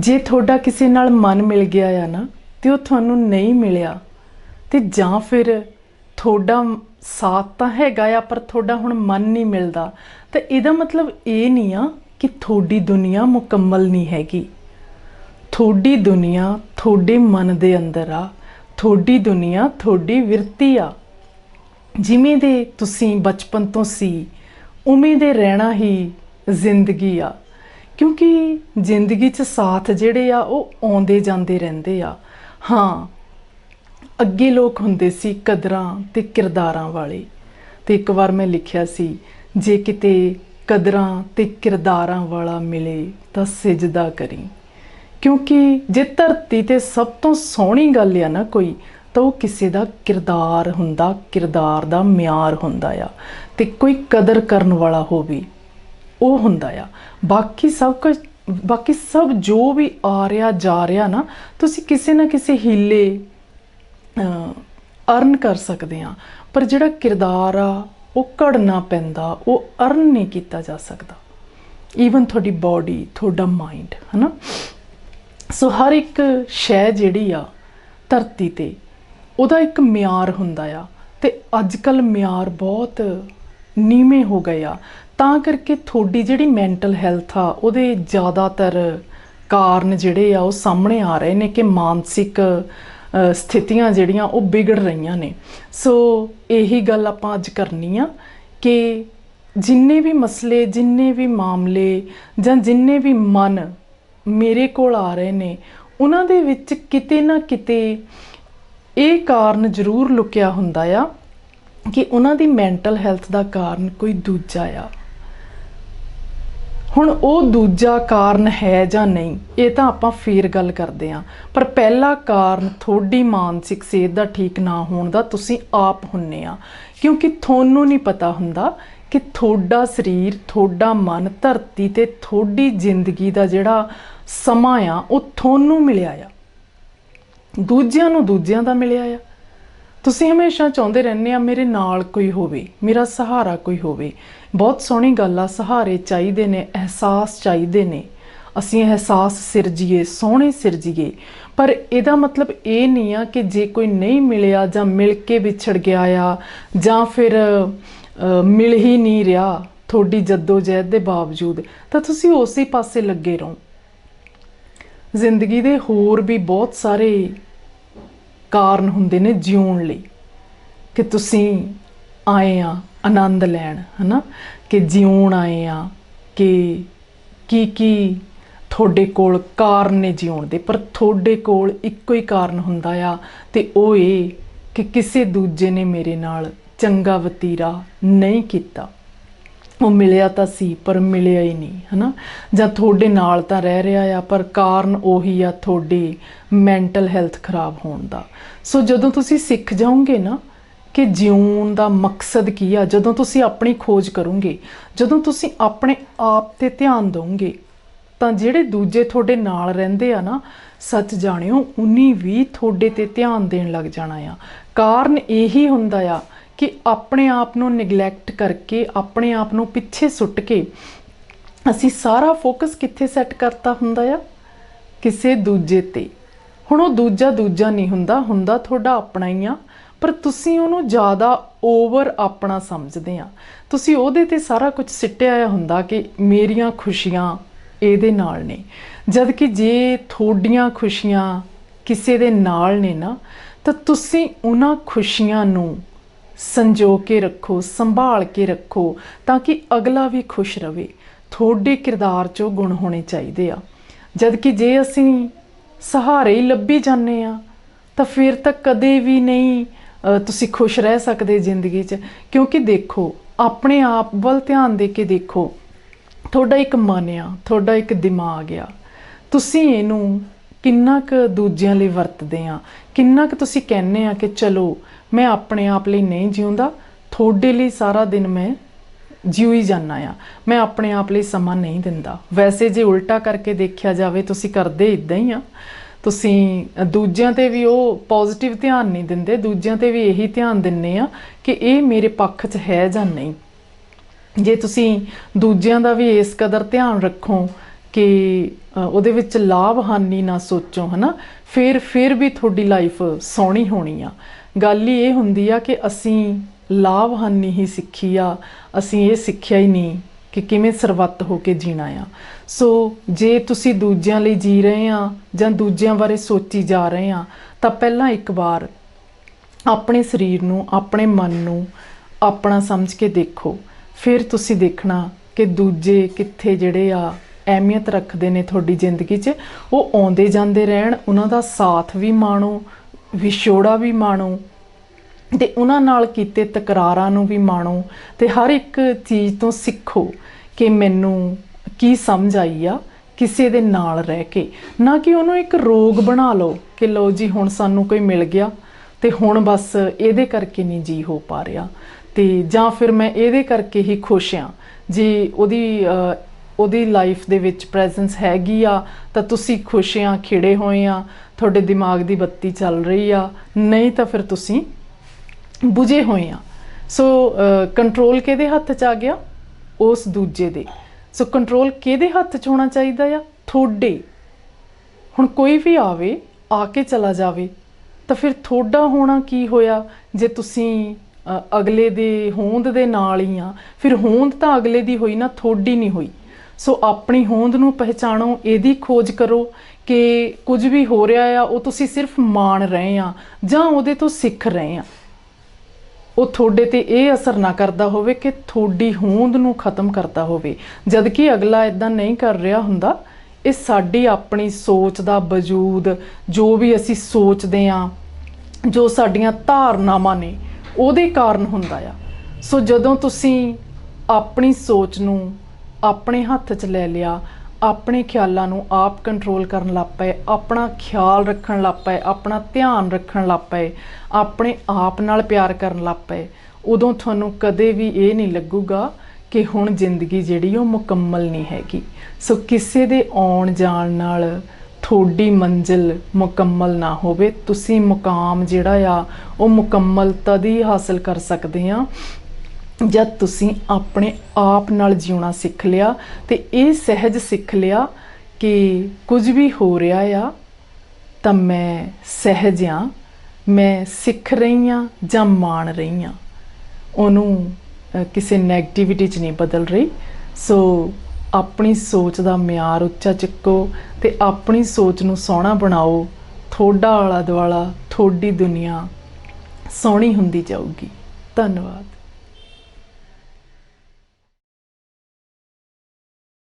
ਜੇ ਤੁਹਾਡਾ ਕਿਸੇ ਨਾਲ ਮਨ ਮਿਲ ਗਿਆ ਆ ਨਾ, ਤੇ ਉਹ ਤੁਹਾਨੂੰ ਨਹੀਂ ਮਿਲਿਆ, ਤੇ ਜਾਂ ਫਿਰ ਤੁਹਾਡਾ ਸਾਥ ਤਾਂ ਹੈਗਾ ਆ, ਪਰ ਤੁਹਾਡਾ ਹੁਣ ਮਨ ਨਹੀਂ ਮਿਲਦਾ, ਤਾਂ ਇਹਦਾ ਮਤਲਬ ਇਹ ਨਹੀਂ ਆ ਕਿ ਤੁਹਾਡੀ ਦੁਨੀਆ ਮੁਕੰਮਲ ਨਹੀਂ ਹੈਗੀ। ਤੁਹਾਡੀ ਦੁਨੀਆ ਤੁਹਾਡੇ ਮਨ ਦੇ ਅੰਦਰ ਆ, ਤੁਹਾਡੀ ਦੁਨੀਆ ਤੁਹਾਡੀ ਵਿਰਤੀ ਆ। ਜਿਵੇਂ ਦੇ ਤੁਸੀਂ ਬਚਪਨ ਤੋਂ ਸੀ, ਉਵੇਂ ਦੇ ਰਹਿਣਾ ਹੀ ਜ਼ਿੰਦਗੀ ਆ। ਕਿਉਂਕਿ ਜ਼ਿੰਦਗੀ 'ਚ ਸਾਥ ਜਿਹੜੇ ਆ, ਉਹ ਆਉਂਦੇ ਜਾਂਦੇ ਰਹਿੰਦੇ ਆ। ਹਾਂ, ਅੱਗੇ ਲੋਕ ਹੁੰਦੇ ਸੀ ਕਦਰਾਂ ਤੇ ਕਿਰਦਾਰਾਂ ਵਾਲੇ। ਤੇ ਇੱਕ ਵਾਰ ਮੈਂ ਲਿਖਿਆ ਸੀ, ਜੇ ਕਿਤੇ ਕਦਰਾਂ ਤੇ ਕਿਰਦਾਰਾਂ ਵਾਲਾ ਮਿਲੇ ਤਾਂ ਸਿਜਦਾ ਕਰੀ। ਕਿਉਂਕਿ ਜੇ ਧਰਤੀ ਤੇ ਸਭ ਤੋਂ ਸੋਹਣੀ ਗੱਲ ਆ ਨਾ ਕੋਈ, ਤਾਂ ਉਹ ਕਿਸੇ ਦਾ ਕਿਰਦਾਰ ਹੁੰਦਾ, ਕਿਰਦਾਰ ਦਾ ਮਿਆਰ ਹੁੰਦਾ ਆ। ਤੇ ਕੋਈ ਕਦਰ ਕਰਨ ਵਾਲਾ ਹੋਵੇ। ਉਹ ਹੁੰਦਾ ਆ। ਬਾਕੀ ਸਭ ਕੁਝ, ਬਾਕੀ ਸਭ ਜੋ ਵੀ ਆ ਰਿਹਾ, ਜਾ ਰਿਹਾ ਨਾ, ਤੁਸੀਂ ਕਿਸੇ ਨਾ ਕਿਸੇ ਹੀਲੇ ਅਰਨ ਕਰ ਸਕਦੇ ਆ। ਪਰ ਜਿਹੜਾ ਕਿਰਦਾਰ ਆ, ਉਹ ਘੜਨਾ ਪੈਂਦਾ, ਉਹ ਅਰਨ ਨਹੀਂ ਕੀਤਾ ਜਾ ਸਕਦਾ। ਈਵਨ ਤੁਹਾਡੀ ਬਾਡੀ ਤੁਹਾਡਾ ਮਾਈਂਡ ਹਨਾ? ਸੋ ਹਰ ਇੱਕ ਸ਼ੈ ਜਿਹੜੀ ਆ, ਧਰਤੀ ਤੇ, ਉਹਦਾ ਇੱਕ ਮਿਆਰ ਹੁੰਦਾ ਆ। ਤੇ ਅੱਜ ਕੱਲ ਮਿਆਰ ਬਹੁਤ ਨੀਵੇਂ ਹੋ ਗਏ ਆ। ਤਾਂ ਕਰਕੇ ਤੁਹਾਡੀ ਜਿਹੜੀ ਮੈਂਟਲ ਹੈਲਥ ਆ, ਉਹਦੇ ਜ਼ਿਆਦਾਤਰ ਕਾਰਨ ਜਿਹੜੇ ਆ, ਉਹ ਸਾਹਮਣੇ ਆ ਰਹੇ ਨੇ ਕਿ ਮਾਨਸਿਕ ਸਥਿਤੀਆਂ ਜਿਹੜੀਆਂ, ਉਹ ਵਿਗੜ ਰਹੀਆਂ ਨੇ। ਸੋ ਇਹੀ ਗੱਲ ਆਪਾਂ ਅੱਜ ਕਰਨੀ ਆ ਕਿ ਜਿੰਨੇ ਵੀ ਮਸਲੇ, ਜਿੰਨੇ ਵੀ ਮਾਮਲੇ ਜਾਂ ਜਿੰਨੇ ਵੀ ਮਨ ਮੇਰੇ ਕੋਲ ਆ ਰਹੇ ਨੇ, ਉਹਨਾਂ ਦੇ ਵਿੱਚ ਕਿਤੇ ਨਾ ਕਿਤੇ ਇਹ ਕਾਰਨ ਜ਼ਰੂਰ ਲੁਕਿਆ ਹੁੰਦਾ ਆ ਕਿ ਉਹਨਾਂ ਦੀ ਮੈਂਟਲ ਹੈਲਥ ਦਾ ਕਾਰਨ ਕੋਈ ਦੂਜਾ ਆ। ਹੁਣ ਉਹ ਦੂਜਾ ਕਾਰਨ ਹੈ ਜਾਂ ਨਹੀਂ, ਇਹ ਤਾਂ ਆਪਾਂ ਫੇਰ ਗੱਲ ਕਰਦੇ ਆਂ ਪਰ ਪਹਿਲਾ ਕਾਰਨ ਤੁਹਾਡੀ ਮਾਨਸਿਕ ਸਿਹਤ ਦਾ ਠੀਕ ਨਾ ਹੋਣ ਦਾ ਤੁਸੀਂ ਆਪ ਹੁੰਨੇ ਆ। ਕਿਉਂਕਿ ਤੁਹਾਨੂੰ ਨਹੀਂ ਪਤਾ ਹੁੰਦਾ ਕਿ ਤੁਹਾਡਾ ਸਰੀਰ, ਤੁਹਾਡਾ ਮਨ ਧਰਤੀ ਤੇ ਤੁਹਾਡੀ ਜ਼ਿੰਦਗੀ ਦਾ ਜਿਹੜਾ ਸਮਾਂ ਆ, ਉਹ ਤੁਹਾਨੂੰ ਮਿਲਿਆ ਆ। ਦੂਜਿਆਂ ਨੂੰ ਦੂਜਿਆਂ ਦਾ ਮਿਲਿਆ ਆ। ਤੁਸੀਂ ਹਮੇਸ਼ਾ ਚਾਹੁੰਦੇ ਰਹਿੰਦੇ ਆ ਮੇਰੇ ਨਾਲ ਕੋਈ ਹੋਵੇ, ਮੇਰਾ ਸਹਾਰਾ ਕੋਈ ਹੋਵੇ। ਬਹੁਤ ਸੋਹਣੀ ਗੱਲ ਆ, ਸਹਾਰੇ ਚਾਹੀਦੇ ਨੇ, ਅਹਿਸਾਸ ਚਾਹੀਦੇ ਨੇ। ਅਸੀਂ ਅਹਿਸਾਸ ਸਿਰਜੀਏ, ਸੋਹਣੇ ਸਿਰਜੀਏ। ਪਰ ਇਹਦਾ ਮਤਲਬ ਇਹ ਨਹੀਂ ਆ ਕਿ ਜੇ ਕੋਈ ਨਹੀਂ ਮਿਲਿਆ ਜਾਂ ਮਿਲ ਕੇ ਵਿਛੜ ਗਿਆ ਆ, ਜਾਂ ਫਿਰ ਮਿਲ ਹੀ ਨਹੀਂ ਰਿਹਾ ਤੁਹਾਡੀ ਜਹਿਦ ਦੇ ਬਾਵਜੂਦ, ਤਾਂ ਤੁਸੀਂ ਉਸੇ ਪਾਸੇ ਲੱਗੇ ਰਹੋ। ਜ਼ਿੰਦਗੀ ਦੇ ਹੋਰ ਵੀ ਬਹੁਤ ਸਾਰੇ ਕਾਰਨ ਹੁੰਦੇ ਨੇ ਜਿਉਣ ਲਈ ਕਿ ਤੁਸੀਂ ਆਏ ਆ ਆਨੰਦ ਲੈਣ, ਹਨਾ? ਕਿ ਜਿਉਣ ਆਏ ਆ ਕਿ ਕੀ ਕੀ ਤੁਹਾਡੇ ਕੋਲ ਕਾਰਨ ਨੇ ਜਿਉਣ ਦੇ। ਪਰ ਤੁਹਾਡੇ ਕੋਲ ਇੱਕੋ ਹੀ ਕਾਰਨ ਹੁੰਦਾ ਆ ਤੇ ਉਹ ਇਹ ਕਿ ਕਿਸੇ ਦੂਜੇ ਨੇ ਮੇਰੇ ਨਾਲ ਚੰਗਾ ਵਤੀਰਾ ਨਹੀਂ ਕੀਤਾ। ਉਹ ਮਿਲਿਆ ਤਾਂ ਸੀ, ਪਰ ਮਿਲਿਆ ਹੀ ਨਹੀਂ, ਹਨਾ? ਜਾਂ ਤੁਹਾਡੇ ਨਾਲ ਤਾਂ ਰਹਿ ਰਿਹਾ ਆ, ਪਰ ਕਾਰਨ ਉਹੀ ਆ ਤੁਹਾਡੀ ਮੈਂਟਲ ਹੈਲਥ ਖਰਾਬ ਹੋਣ ਦਾ। ਸੋ ਜਦੋਂ ਤੁਸੀਂ ਸਿੱਖ ਜਾਓਗੇ ਨਾ ਕਿ ਜਿਉਣ ਦਾ ਮਕਸਦ ਕੀ ਆ, ਜਦੋਂ ਤੁਸੀਂ ਆਪਣੀ ਖੋਜ ਕਰੋਗੇ, ਜਦੋਂ ਤੁਸੀਂ ਆਪਣੇ ਆਪ ਤੇ ਧਿਆਨ ਦਿਓਗੇ, ਤਾਂ ਜਿਹੜੇ ਦੂਜੇ ਤੁਹਾਡੇ ਨਾਲ ਰਹਿੰਦੇ ਆ ਨਾ, ਸੱਚ ਜਾਣਿਓ, ਉਨੀ ਵੀ ਤੁਹਾਡੇ ਤੇ ਧਿਆਨ ਦੇਣ ਲੱਗ ਜਾਣਾ ਆ। ਕਾਰਨ ਇਹੀ ਹੁੰਦਾ ਆ ਕਿ ਆਪਣੇ ਆਪ ਨੂੰ ਨੈਗਲੈਕਟ ਕਰਕੇ, ਆਪਣੇ ਆਪ ਨੂੰ ਪਿੱਛੇ ਸੁੱਟ ਕੇ ਅਸੀਂ ਸਾਰਾ ਫੋਕਸ ਕਿੱਥੇ ਸੈੱਟ ਕਰਤਾ ਹੁੰਦਾ ਆ? ਕਿਸੇ ਦੂਜੇ ਤੇ। ਹੁਣ ਉਹ ਦੂਜਾ ਦੂਜਾ ਨਹੀਂ ਹੁੰਦਾ ਹੁੰਦਾ ਤੁਹਾਡਾ ਆਪਣਾ ਹੀ ਆ। ਪਰ ਤੁਸੀਂ ਉਹਨੂੰ ਜ਼ਿਆਦਾ ਓਵਰ ਆਪਣਾ ਸਮਝਦੇ ਆ। ਤੁਸੀਂ ਉਹਦੇ ਤੇ ਸਾਰਾ ਕੁਝ ਸਿੱਟਿਆ ਆ ਹੁੰਦਾ ਕਿ ਮੇਰੀਆਂ ਖੁਸ਼ੀਆਂ ਇਹਦੇ ਨਾਲ ਨੇ। ਜਦ ਕਿ ਜੇ ਤੁਹਾਡੀਆਂ ਖੁਸ਼ੀਆਂ ਕਿਸੇ ਦੇ ਨਾਲ ਨੇ ਨਾ, ਤਾਂ ਤੁਸੀਂ ਉਹਨਾਂ ਖੁਸ਼ੀਆਂ ਨੂੰ ਸੰਜੋ ਕੇ ਰੱਖੋ, ਸੰਭਾਲ ਕੇ ਰੱਖੋ ਤਾਂ ਕਿ ਅਗਲਾ ਵੀ ਖੁਸ਼ ਰਵੇ। ਤੁਹਾਡੇ ਕਿਰਦਾਰ 'ਚੋਂ ਗੁਣ ਹੋਣੇ ਚਾਹੀਦੇ ਆ। ਜਦ ਕਿ ਜੇ ਅਸੀਂ ਸਹਾਰੇ ਹੀ ਲੱਭੀ ਜਾਂਦੇ ਆ, ਤਾਂ ਫਿਰ ਤਾਂ ਕਦੇ ਵੀ ਨਹੀਂ ਤੁਸੀਂ ਖੁਸ਼ ਰਹਿ ਸਕਦੇ ਜ਼ਿੰਦਗੀ 'ਚ। ਕਿਉਂਕਿ ਦੇਖੋ, ਆਪਣੇ ਆਪ ਵੱਲ ਧਿਆਨ ਦੇ ਕੇ ਦੇਖੋ, ਤੁਹਾਡਾ ਇੱਕ ਮਨ ਆ, ਤੁਹਾਡਾ ਇੱਕ ਦਿਮਾਗ ਆ। ਤੁਸੀਂ ਇਹਨੂੰ ਕਿੰਨਾ ਕੁ ਦੂਜਿਆਂ ਲਈ ਵਰਤਦੇ ਆ? ਕਿੰਨਾ ਕੁ ਤੁਸੀਂ ਕਹਿੰਦੇ ਆ ਕਿ ਚਲੋ, ਮੈਂ ਆਪਣੇ ਆਪ ਲਈ ਨਹੀਂ ਜਿਉਂਦਾ, ਤੁਹਾਡੇ ਲਈ ਸਾਰਾ ਦਿਨ ਮੈਂ ਜਿਉ ਹੀ ਜਾਨਾ ਆ। ਮੈਂ ਆਪਣੇ ਆਪ ਲਈ ਸਮਾਂ ਨਹੀਂ ਦਿੰਦਾ। ਵੈਸੇ ਜੇ ਉਲਟਾ ਕਰਕੇ ਦੇਖਿਆ ਜਾਵੇ, ਤੁਸੀਂ ਕਰਦੇ ਇਦਾਂ ਹੀ ਆ। ਤੁਸੀਂ ਦੂਜਿਆਂ ਤੇ ਵੀ ਉਹ ਪੋਜ਼ਿਟਿਵ ਧਿਆਨ ਨਹੀਂ ਦਿੰਦੇ, ਦੂਜਿਆਂ ਤੇ ਵੀ ਇਹੀ ਧਿਆਨ ਦਿੰਨੇ ਆ ਕਿ ਇਹ ਮੇਰੇ ਪੱਖ 'ਚ ਹੈ ਜਾਂ ਨਹੀਂ। ਜੇ ਤੁਸੀਂ ਦੂਜਿਆਂ ਦਾ ਵੀ ਇਸ ਕਦਰ ਧਿਆਨ ਰੱਖੋ ਕਿ ਉਹਦੇ ਵਿੱਚ ਲਾਭ ਹਾਨੀ ਨਾ ਸੋਚੋ, ਹਨਾ? ਫਿਰ ਫਿਰ ਵੀ ਤੁਹਾਡੀ ਲਾਈਫ ਸੋਹਣੀ ਹੋਣੀ ਆ। ਗੱਲ ਹੀ ਇਹ ਹੁੰਦੀ ਆ ਕਿ ਅਸੀਂ ਲਾਭ ਹਾਨੀ ਹੀ ਸਿੱਖੀ ਆ, ਅਸੀਂ ਇਹ ਸਿੱਖਿਆ ਹੀ ਨਹੀਂ ਕਿ ਕਿਵੇਂ ਸਰਵੱਤ ਹੋ ਕੇ ਜੀਣਾ ਆ। ਸੋ, ਜੇ ਤੁਸੀਂ ਦੂਜਿਆਂ ਲਈ ਜੀ ਰਹੇ ਆ ਜਾਂ ਦੂਜਿਆਂ ਬਾਰੇ ਸੋਚੀ ਜਾ ਰਹੇ ਆ, ਤਾਂ ਪਹਿਲਾਂ ਇੱਕ ਵਾਰ ਆਪਣੇ ਸਰੀਰ ਨੂੰ, ਆਪਣੇ ਮਨ ਨੂੰ ਆਪਣਾ ਸਮਝ ਕੇ ਦੇਖੋ। ਫਿਰ ਤੁਸੀਂ ਦੇਖਣਾ ਕਿ ਦੂਜੇ ਕਿੱਥੇ ਜਿਹੜੇ ਆ ਅਹਿਮੀਅਤ ਰੱਖਦੇ ਨੇ ਤੁਹਾਡੀ ਜ਼ਿੰਦਗੀ 'ਚ। ਉਹ ਆਉਂਦੇ ਜਾਂਦੇ ਰਹਿਣ, ਉਹਨਾਂ ਦਾ ਸਾਥ ਵੀ ਮਾਣੋ, ਵਿਛੋੜਾ ਵੀ ਮਾਣੋ, ਤੇ ਉਹਨਾਂ ਨਾਲ ਕੀਤੇ ਤਕਰਾਰਾਂ ਨੂੰ ਵੀ ਮਾਣੋ, ਤੇ ਹਰ ਇੱਕ ਚੀਜ਼ ਤੋਂ ਸਿੱਖੋ ਕਿ ਮੈਨੂੰ ਕੀ ਸਮਝ ਆਈ ਆ ਕਿਸੇ ਦੇ ਨਾਲ ਰਹਿ ਕੇ। ਨਾ ਕਿ ਉਹਨੂੰ ਇੱਕ ਰੋਗ ਬਣਾ ਲਓ ਕਿ ਲਓ ਜੀ ਹੁਣ ਸਾਨੂੰ ਕੋਈ ਮਿਲ ਗਿਆ ਤੇ ਹੁਣ ਬਸ ਇਹਦੇ ਕਰਕੇ ਨਹੀਂ ਜੀ ਹੋ ਪਾ ਰਿਹਾ। ਤੇ ਜਾਂ ਫਿਰ ਮੈਂ ਇਹਦੇ ਕਰਕੇ ਹੀ ਖੁਸ਼ ਆ ਜੇ ਉਹਦੀ ਉਹਦੀ ਲਾਈਫ ਦੇ ਵਿੱਚ ਪ੍ਰੈਜ਼ੈਂਸ ਹੈਗੀ ਆ, ਤਾਂ ਤੁਸੀਂ ਖੁਸ਼ ਆ, ਖਿੜੇ ਹੋਏ ਆ, ਤੁਹਾਡੇ ਦਿਮਾਗ ਦੀ ਬੱਤੀ ਚੱਲ ਰਹੀ ਆ, ਨਹੀਂ ਤਾਂ ਫਿਰ ਤੁਸੀਂ ਬੁਝੇ ਹੋਏ ਆ। ਸੋ ਕੰਟਰੋਲ ਕਿਹਦੇ ਹੱਥ 'ਚ ਆ ਗਿਆ? ਉਸ ਦੂਜੇ ਦੇ। ਸੋ ਕੰਟਰੋਲ ਕਿਹਦੇ ਹੱਥ 'ਚ ਹੋਣਾ ਚਾਹੀਦਾ ਆ? ਤੁਹਾਡੇ। ਹੁਣ ਕੋਈ ਵੀ ਆਵੇ, ਆ ਕੇ ਚਲਾ ਜਾਵੇ, ਤਾਂ ਫਿਰ ਤੁਹਾਡਾ ਹੋਣਾ ਕੀ ਹੋਇਆ? ਜੇ ਤੁਸੀਂ ਅਗਲੇ ਦੇ ਹੋਂਦ ਦੇ ਨਾਲ ਹੀ ਆ, ਫਿਰ ਹੋਂਦ ਤਾਂ ਅਗਲੇ ਦੀ ਹੋਈ ਨਾ, ਤੁਹਾਡੀ ਨਹੀਂ ਹੋਈ। ਸੋ ਆਪਣੀ ਹੋਂਦ ਨੂੰ ਪਹਿਚਾਣੋ, ਇਹਦੀ ਖੋਜ ਕਰੋ ਕਿ ਕੁਝ ਵੀ ਹੋ ਰਿਹਾ ਆ, ਉਹ ਤੁਸੀਂ ਸਿਰਫ ਮਾਣ ਰਹੇ ਆ ਜਾਂ ਉਹਦੇ ਤੋਂ ਸਿੱਖ ਰਹੇ ਆ। ਉਹ ਤੁਹਾਡੇ ਤੇ ਇਹ ਅਸਰ ਨਾ ਕਰਦਾ ਹੋਵੇ ਕਿ ਤੁਹਾਡੀ ਹੋਂਦ ਨੂੰ ਖਤਮ ਕਰਦਾ ਹੋਵੇ। ਜਦ ਕਿ ਅਗਲਾ ਇਦਾਂ ਨਹੀਂ ਕਰ ਰਿਹਾ ਹੁੰਦਾ, ਇਹ ਸਾਡੀ ਆਪਣੀ ਸੋਚ ਦਾ ਵਜੂਦ, ਜੋ ਵੀ ਅਸੀਂ ਸੋਚਦੇ ਆ, ਜੋ ਸਾਡੀਆਂ ਧਾਰਨਾਵਾਂ ਨੇ, ਉਹਦੇ ਕਾਰਨ ਹੁੰਦਾ ਆ। ਸੋ ਜਦੋਂ ਤੁਸੀਂ ਆਪਣੀ ਸੋਚ ਨੂੰ ਆਪਣੇ ਹੱਥ 'ਚ ਲੈ ਲਿਆ, ਆਪਣੇ ਖਿਆਲਾਂ ਨੂੰ ਆਪ ਕੰਟਰੋਲ ਕਰਨ ਲੱਗ ਪਏ, ਆਪਣਾ ਖਿਆਲ ਰੱਖਣ ਲੱਗ ਪਏ, ਆਪਣਾ ਧਿਆਨ ਰੱਖਣ ਲੱਗ ਪਏ, ਆਪਣੇ ਆਪ ਨਾਲ ਪਿਆਰ ਕਰਨ ਲੱਗ ਪਏ। ਉਦੋਂ ਤੁਹਾਨੂੰ ਕਦੇ ਵੀ ਇਹ ਨਹੀਂ ਲੱਗੂਗਾ ਕਿ ਹੁਣ ਜ਼ਿੰਦਗੀ ਜਿਹੜੀ ਉਹ ਮੁਕੰਮਲ ਨਹੀਂ ਹੈਗੀ। ਸੋ ਕਿਸੇ ਦੇ ਆਉਣ ਜਾਣ ਨਾਲ ਤੁਹਾਡੀ ਮੰਜ਼ਿਲ ਮੁਕੰਮਲ ਨਾ ਹੋਵੇ। ਤੁਸੀਂ ਮੁਕਾਮ ਜਿਹੜਾ ਆ, ਉਹ ਮੁਕੰਮਲ ਤਦ ਹੀ ਹਾਸਲ ਕਰ ਸਕਦੇ ਆ। ਜਦ ਤੁਸੀਂ ਆਪਣੇ ਆਪ ਨਾਲ ਜਿਉਣਾ ਸਿੱਖ ਲਿਆ ਤੇ ਇਹ ਸਹਿਜ ਸਿੱਖ ਲਿਆ ਕਿ ਕੁਝ ਵੀ ਹੋ ਰਿਹਾ ਆ, ਤਾਂ ਮੈਂ ਸਹਿਜ ਆ, ਮੈਂ ਸਿੱਖ ਰਹੀ ਆ ਜਾਂ ਮਾਣ ਰਹੀ ਆ। ਉਹਨੂੰ ਕਿਸੇ 네ਗੇਟਿਵਿਟੀ 'ਚ ਨਹੀਂ ਬਦਲ ਰਹੀ। ਸੋ ਆਪਣੀ ਸੋਚ ਦਾ ਮਿਆਰ ਉੱਚਾ ਚੱਕੋ ਤੇ ਆਪਣੀ ਸੋਚ ਨੂੰ ਸੋਹਣਾ ਬਣਾਓ। ਤੁਹਾਡਾ ਆਲਾ ਦੁਆਲਾ ਤੁਹਾਡੀ ਦੁਨੀਆ ਸੋਹਣੀ ਹੁੰਦੀ ਜਾਊਗੀ। ਧੰਨਵਾਦ।